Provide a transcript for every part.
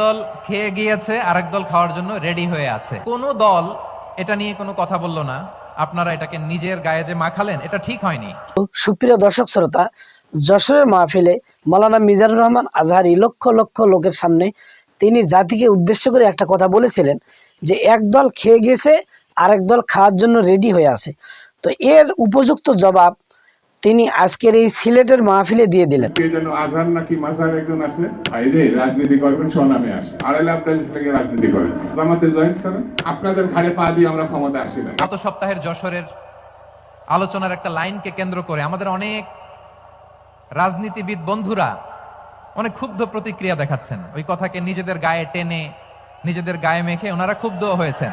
দল খেয়ে গিয়েছে, আরেক দল খাওয়ার জন্য রেডি হয়ে আছে। কোন দল এটা নিয়ে কোনো কথা বলল না। আপনারা এটাকে নিজের গায়ে যে মাখালেন, এটা ঠিক হয়নি। সুপ্রিয় দর্শক শ্রোতা, যশোরের মাহফিলে মালানা মিজানুর রহমান আজহারি লক্ষ লক্ষ লোকের সামনে তিনি জাতিকে উদ্দেশ্য করে একটা কথা বলেছিলেন যে এক দল খেয়ে গেছে আরেক দল খাওয়ার জন্য রেডি হয়ে আছে। তো এর উপযুক্ত জবাব তিনি আজকের এই সিলেটের মাহফিলে দিয়ে দিলেন। যেন আজহার নাকি মাঝার একজন আছে? বাইরে রাজনীতি করবেন স্বনামে আসে আড়াই লাখ লেগে রাজনীতি করেন। জামাতে জয়েন করেন। আপনাদের ঘাড়ে পা দিয়ে আমরা ক্ষমতা আসি না। গত সপ্তাহের যশোরের আলোচনার একটা লাইনকে কেন্দ্র করে আমাদের অনেক রাজনীতিবিদ বন্ধুরা অনেক ক্ষুব্ধ প্রতিক্রিয়া দেখাচ্ছেন। ওই কথাকে নিজেদের গায়ে টেনে নিজেদের গায়ে মেখে ওনারা ক্ষুব্ধ হয়েছেন।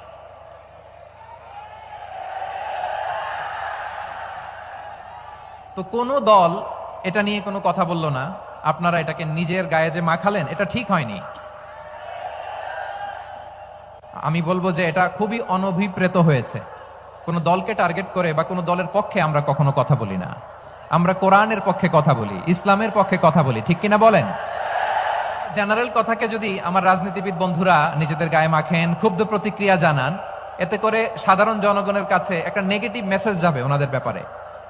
তো কোনো দল এটা নিয়ে কোনো কথা বলল না। আপনারা এটাকে নিজের গায়ে যে মাখালেন, এটা ঠিক হয়নি। আমি বলব যে এটা খুবই অনভিপ্রেত হয়েছে। কোনো দলকে টার্গেট করে বা কোনো দলের পক্ষে আমরা কখনো কথা বলি না। আমরা কোরআনের পক্ষে কথা বলি, ইসলামের পক্ষে কথা বলি, ঠিক কিনা বলেন? জেনারেল কথাকে যদি আমার রাজনীতিবিদ বন্ধুরা নিজেদের গায়ে মাখেন, ক্ষুব্ধ প্রতিক্রিয়া জানান, এতে করে সাধারণ জনগণের কাছে একটা নেগেটিভ মেসেজ যাবে ওনাদের ব্যাপারে।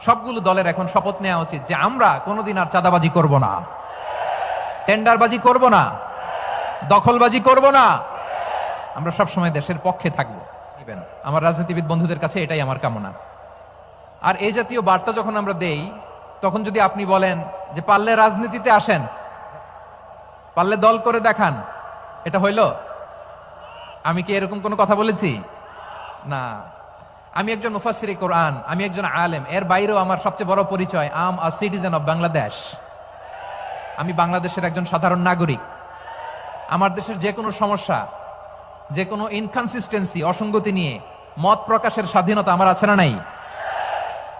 সবগুলো দলের এখন শপথ নেওয়া উচিত যে আমরা কোনোদিন আর চাঁদাবাজি করব না। টেন্ডারবাজি করব না। দখলবাজি করব না। আমরা সবসময় দেশের পক্ষে থাকব। নিবেন আমার রাজনীতিবিদ বন্ধুদের কাছে এটাই আমার কামনা। আর এই জাতীয় বার্তা যখন আমরা দেই, তখন যদি আপনি বলেন যে পারলে রাজনীতিতে আসেন, পারলে দল করে দেখান, এটা হইল? আমি কি এরকম কোনো কথা বলেছি? না। আমি একজন মুফাসির কোরআন, আমি একজন আলেম, এর বাইরেও আমার সবচেয়ে বড় পরিচয়, I'm a citizen of Bangladesh. আমি বাংলাদেশের একজন সাধারণ নাগরিক। আমার দেশের যে কোনো সমস্যা, যে কোনো ইনকনসিস্টেন্সি অসঙ্গতি নিয়ে মত প্রকাশের স্বাধীনতা আমার আছে না নাই?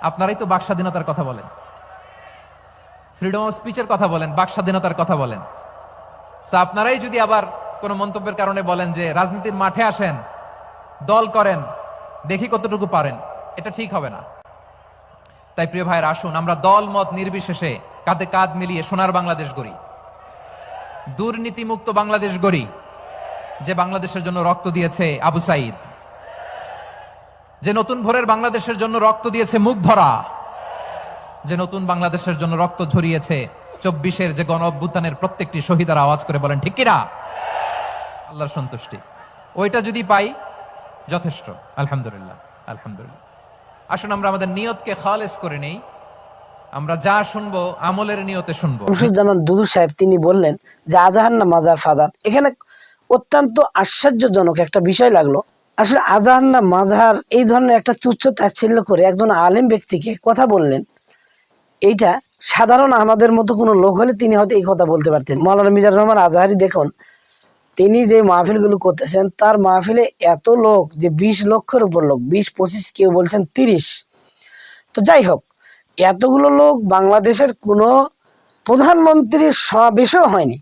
আপনারাই তো বাক স্বাধীনতার কথা বলেন। ফ্রিডম অফ স্পিচের কথা বলেন, বাক স্বাধীনতার কথা বলেন। তো আপনারাই যদি আবার কোনো মন্তব্যের কারণে বলেন যে রাজনীতির মাঠে আসেন, দল করেন দেখি কতটুকু পারেন। এটা ঠিক হবে না। তাই প্রিয় ভাইয়ের, আসুন, আমরা দল মত নির্বিশেষে কাঁধে কাঁধ মিলিয়ে সোনার বাংলাদেশ গড়ি। দুর্নীতিমুক্ত বাংলাদেশ গড়ি, যে বাংলাদেশের জন্য রক্ত দিয়েছে আবু সাইদ। যে নতুন ভোরের বাংলাদেশের জন্য রক্ত দিয়েছে মুখ ধরা। যে নতুন বাংলাদেশের জন্য রক্ত ঝরিয়েছে চব্বিশের যে গণ অভ্যুত্থানের প্রত্যেকটি শহীদার আওয়াজ করে বলেন, ঠিক কিনা? আল্লাহর সন্তুষ্টি। ওইটা যদি পাই যথেষ্ট। আলহামদুলিল্লাহ আলহামদুলিল্লাহ। আসুন আমরা আমাদের নিয়তকে খালেস করে নেই। আমরা যা শুনব, আমলের নিয়তে শুনব। জামান দুদু সাহেব, তিনি বললেন যে আজাহার না মাজার ফাজার। এখানে অত্যন্ত আশ্চর্যজনক একটা বিষয় লাগল। আসলে আজাহার না মাজার এই ধরনের একটা তুচ্ছ তাচ্ছিল্য করে একজন আলেম ব্যক্তিকে কথা বললেন, এইটা সাধারণ আমাদের মতো কোনো লোক হলে তিনি হয়তো এই কথা বলতে পারতেন। মৌলানা মিজার রহমান আজাহারি দেখুন তিনি যে মাহফিলগুলো করতেছেন, তার মাহফিলে এত লোক যে বিশ লক্ষের উপর লোক, বিশ, পঁচিশ, কেউ বলছেন তিরিশ। তো যাই হোক, এতগুলো লোক বাংলাদেশের কোনো প্রধানমন্ত্রীর সমাবেশও হয়নি,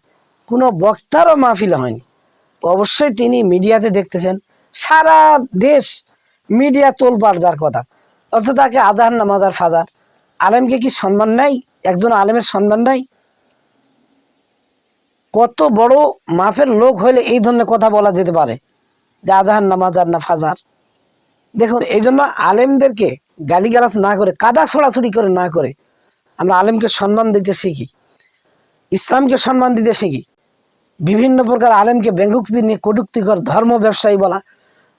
কোনো বক্তারও মাহফিল হয়নি। অবশ্যই তিনি মিডিয়াতে দেখতেছেন, সারা দেশ মিডিয়া তোলপাড় যার কথা। অথচ তাকে আজাহার নামাজার ফাজার। আলেমকে কি সম্মান নাই? একজন আলেমের সম্মান নাই? কত বড় মাফের লোক হইলে এই ধরনের কথা বলা যেতে পারে? যে আজাহার না মাজার না ফাজার। দেখুন এই জন্য আলেমদেরকে গালিগালাজ না করে, কাদা ছড়াছড়ি করে না করে আমরা আলেমকে সম্মান দিতে শিখি, ইসলামকে সম্মান দিতে শিখি। বিভিন্ন প্রকার আলেমকে ব্যঙ্গুক্তি নিয়ে কটুক্তিকর ধর্ম ব্যবসায়ী বলা,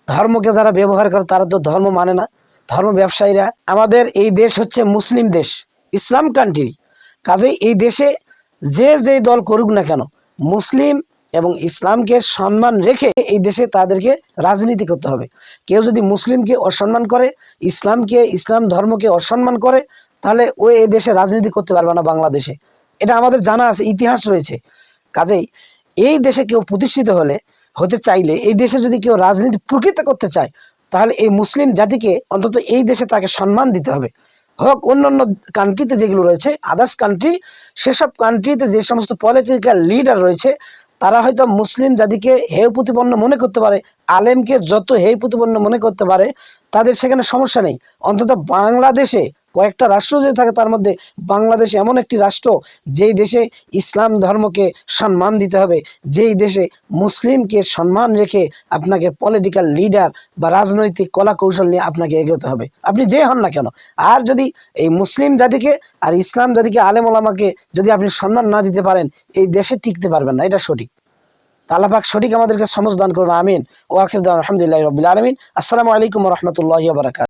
ধর্মকে যারা ব্যবহার করে তারা তো ধর্ম মানে না, ধর্ম ব্যবসায়ীরা। আমাদের এই দেশ হচ্ছে মুসলিম দেশ, ইসলাম কান্ট্রি কাজেই এই দেশে যে যে দল করুক না কেন মুসলিম এবং ইসলামকে সম্মান রেখে এই দেশে তাদেরকে রাজনীতি করতে হবে। কেউ যদি মুসলিমকে অসম্মান করে, ইসলামকে, ইসলাম ধর্মকে অসম্মান করে, তাহলে ও এই দেশে রাজনীতি করতে পারবে না বাংলাদেশে। এটা আমাদের জানা আছে, ইতিহাস রয়েছে। কাজেই এই দেশে কেউ প্রতিষ্ঠিত হলে, হতে চাইলে এই দেশে যদি কেউ রাজনীতি প্রকৃত করতে চায়, তাহলে এই মুসলিম জাতিকে অন্তত এই দেশে তাকে সম্মান দিতে হবে। হোক, অন্যান্য কান্ট্রিতে যেগুলো রয়েছে আদার্স কান্ট্রি সেসব কান্ট্রিতে যে সমস্ত পলিটিক্যাল লিডার রয়েছে, তারা হয়তো মুসলিম জাতিকে হেয় প্রতিপন্ন মনে করতে পারে, আলেমকে যত হেয় প্রতিপন্ন মনে করতে পারে, তাদের সেখানে সমস্যা নেই। অন্তত বাংলাদেশে কয়েকটা রাষ্ট্র যদি থাকে, তার মধ্যে বাংলাদেশ এমন একটি রাষ্ট্র যেই দেশে ইসলাম ধর্মকে সম্মান দিতে হবে, যেই দেশে মুসলিমকে সম্মান রেখে আপনাকে পলিটিক্যাল লিডার বা রাজনৈতিক কলা কৌশল নিয়ে আপনাকে এগোতে হবে। আপনি যে হন না কেন, আর যদি এই মুসলিম জাতিকে আর ইসলাম জাতিকে আলেম ওলামাকে যদি আপনি সম্মান না দিতে পারেন, এই দেশে টিকতে পারবেন না, এটা সঠিক। তালাপাক সঠিক আমাদেরকে সমঝদান করুন, আমিন। ও আখির আলহামদুলিল্লাহ রবিল আলমিন। আসসালামু আলাইকুম রহমতুল্লাহ বারাকাত